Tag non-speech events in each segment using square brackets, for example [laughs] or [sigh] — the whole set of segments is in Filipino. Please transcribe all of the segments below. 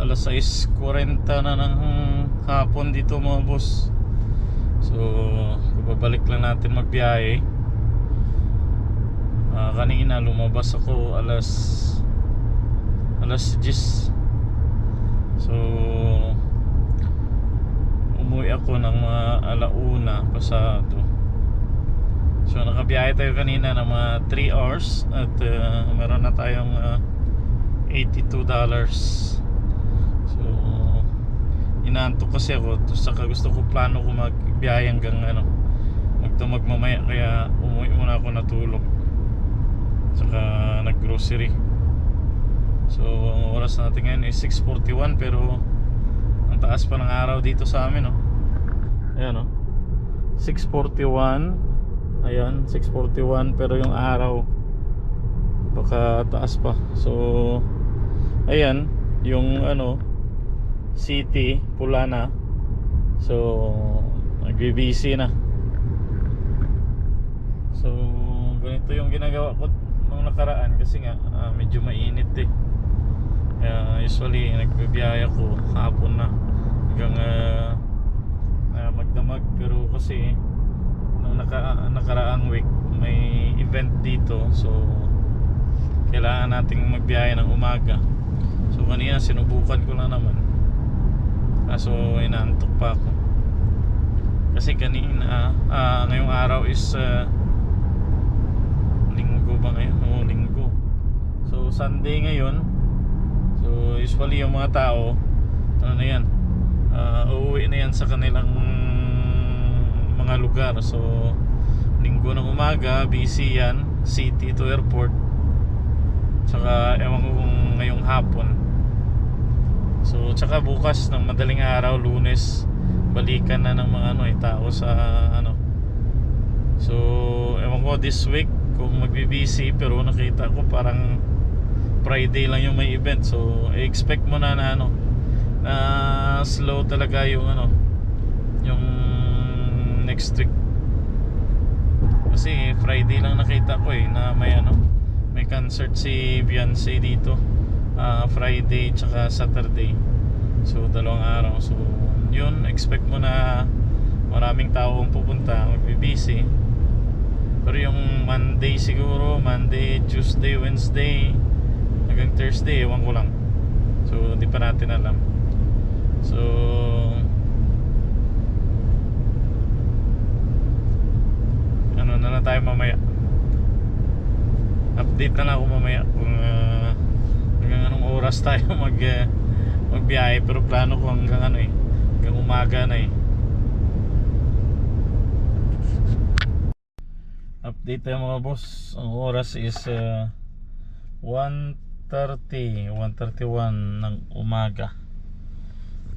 alas 6.40 na ng hapon dito mga boss. So babalik lang natin magbiyahe Ah, kanina lumabas ako alas alas 10 so umuwi ako ng mga alauna pasado. So nakabiyahe tayo kanina ng mga 3 hours at ah, meron na tayong ah, 82 dollars inaantok kasi ako saka gusto ko plano ko magbiyahe hanggang ano magdamag mamaya kaya umuwi muna ako natulog. Saka nag-grocery. So ang oras natin ngayon is 6.41 pero ang taas pa ng araw dito sa amin no ayan no 6.41 ayan 6.41 pero yung araw baka taas pa. So ayan yung ano city pula na. So nagbe-busy na. So ganito yung ginagawa ko nung nakaraan kasi nga ah, medyo mainit eh. Kaya usually nagbibiyahe ako hapon na. Hanggang ah, ah, magdamag. Pero kasi nung naka, nakaraang week may event dito. So kailangan nating magbiyahe ng umaga. So kanina sinubukan ko lang naman kaso inaantok pa ako. Kasi kanina ah, ngayong araw is ah, linggo ba ngayon? Oo, linggo. So Sunday ngayon. So usually yung mga tao ano na yan ah, uuwi na yan sa kanilang mga lugar. So linggo ng umaga busy yan city to airport. Tsaka ewan ko kung ngayong hapon So tsaka bukas ng madaling araw lunes Balikan na ng mga ano eh, tao sa ano. So ewan ko this week kung magbibisi Pero nakita ko parang Friday lang yung may event. So expect mo na na ano Na slow talaga yung ano Yung next week. Kasi Friday lang nakita ko eh Na may ano may concert si Beyonce dito ah, Friday tsaka Saturday. So dalawang araw. So yun expect mo na maraming tao ang pupunta magbibisi pero yung Monday siguro Monday, Tuesday, Wednesday hanggang Thursday ewan ko lang. So hindi pa natin alam. So ano na lang tayo mamaya. Update na lang ako mamaya kung uh, hanggang anong oras tayo [laughs] mag uh, magbiyahe pero plano ko hanggang ano eh hanggang umaga na eh. Update tayo mga boss. Ang oras is uh, 1.30 1.31 ng umaga.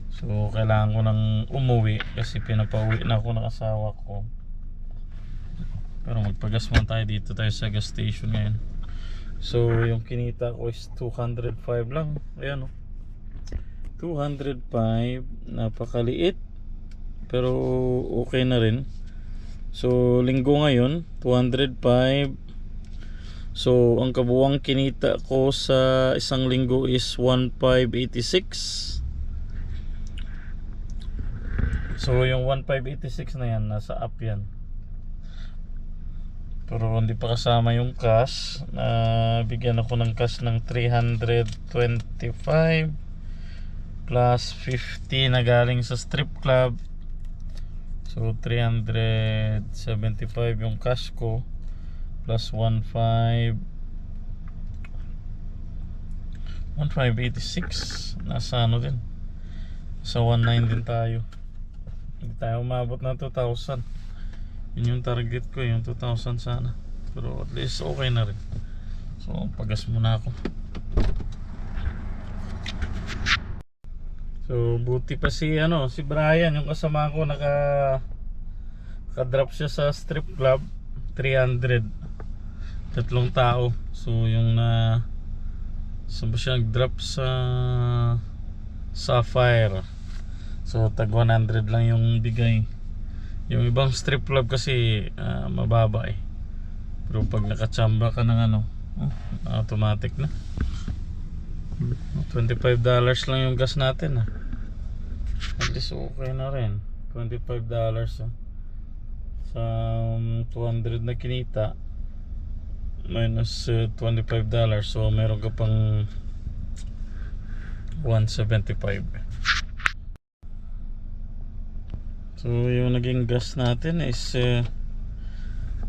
So kailangan ko nang umuwi kasi pinapauwi na ako ng asawa ko. Pero magpagas muna tayo. Dito tayo sa gas station ngayon So yung kinita ko is 205 lang. Ayan o 205 Napakaliit. Pero okay na rin. So linggo ngayon 205 So ang kabuwang kinita ko sa isang linggo is 1586 So yung 1586 na yan Nasa app yan pero hindi pa kasama yung cash. Na bigyan ako ng cash ng 325 plus 50 na galing sa strip club. So 375 yung cash ko plus 15 1586 nasa ano din? Sa 19 din tayo. Hindi tayo umabot na 2,000 yun yung target ko yung 2,000 sana. Pero at least okay na rin. So pagas muna ako. So buti pa si ano si Brian yung kasama ko naka naka drop siya sa strip club 300 tatlong tao. So yung na saan ba siya nag-drop sa Sapphire so tag 100 lang yung bigay yung ibang strip club kasi ah, mababa eh. Pero pag nakachamba ka ng ano, oh, automatic na. $25 lang yung gas natin ah. At least okay na rin. $25 ah. Sa um, 200 na kinita minus uh, $25 so meron ka pang 175 so yung naging gas natin is uh,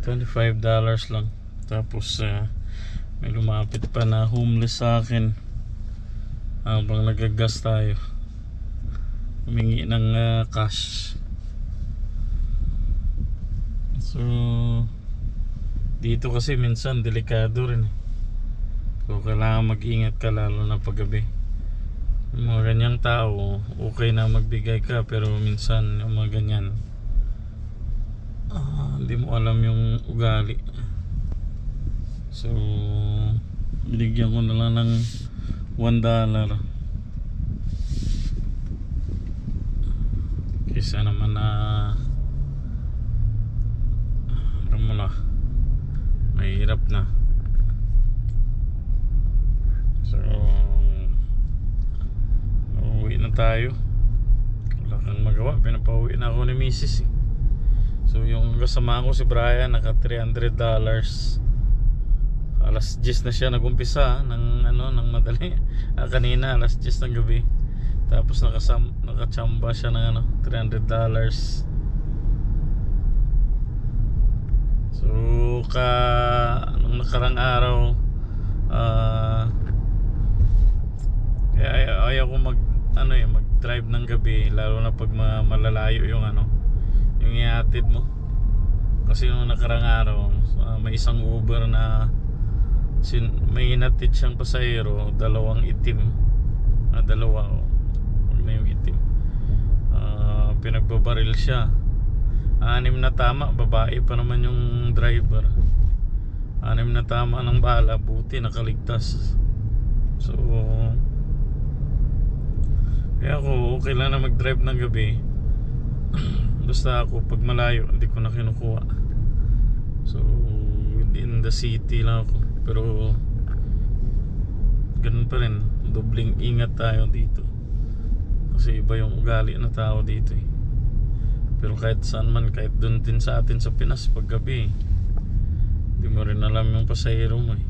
$25 lang. Tapos uh, may lumapit pa na homeless sa akin habang nagagas tayo. Humingi ng uh, cash. So dito kasi minsan delikado rin. Eh. so kailangan mag-ingat ka lalo na paggabi yung mga ganyang tao okay na magbigay ka pero minsan yung mga ganyan ah, hindi mo alam yung ugali. So binigyan ko na lang ng 1 dollar. Kaysa naman na ano mo na mahirap na tayo. Wala kang magawa. Pinapauwi na ako ni misis eh. so yung kasama ko si Brian naka 300 dollars. Alas 10 na siya nagumpisa ng ano ng madali. [laughs] Ah, kanina alas 10 ng gabi. Tapos nakasam nakachamba siya ng ano 300 dollars. So ka nung nakarang araw ah kaya ay- ayaw ko mag ano eh mag drive ng gabi lalo na pag ma- malalayo yung ano yung ihatid mo. Kasi nung nakarang araw ah, may isang Uber na sin, may inatid siyang pasahero dalawang itim. Na dalawa oh, yung itim. Ah, pinagbabaril siya. Anim na tama babae pa naman yung driver. Anim na tama ng bala buti nakaligtas. So kaya ako okay lang na mag drive ng gabi. [clears throat] Basta ako pag malayo hindi ko na kinukuha. So in the city lang ako. Pero ganun pa rin. Dobling ingat tayo dito. Kasi iba yung ugali na tao dito eh. Pero kahit saan man, kahit doon din sa atin sa Pinas paggabi, hindi mo rin alam yung pasahero mo eh.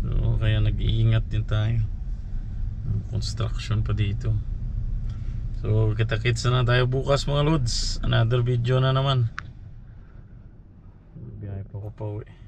So, kaya nag-iingat din tayo. Construction pa dito. So, kita-kits na tayo bukas mga lods. Another video na naman. Biyahe pa ko pa uwi.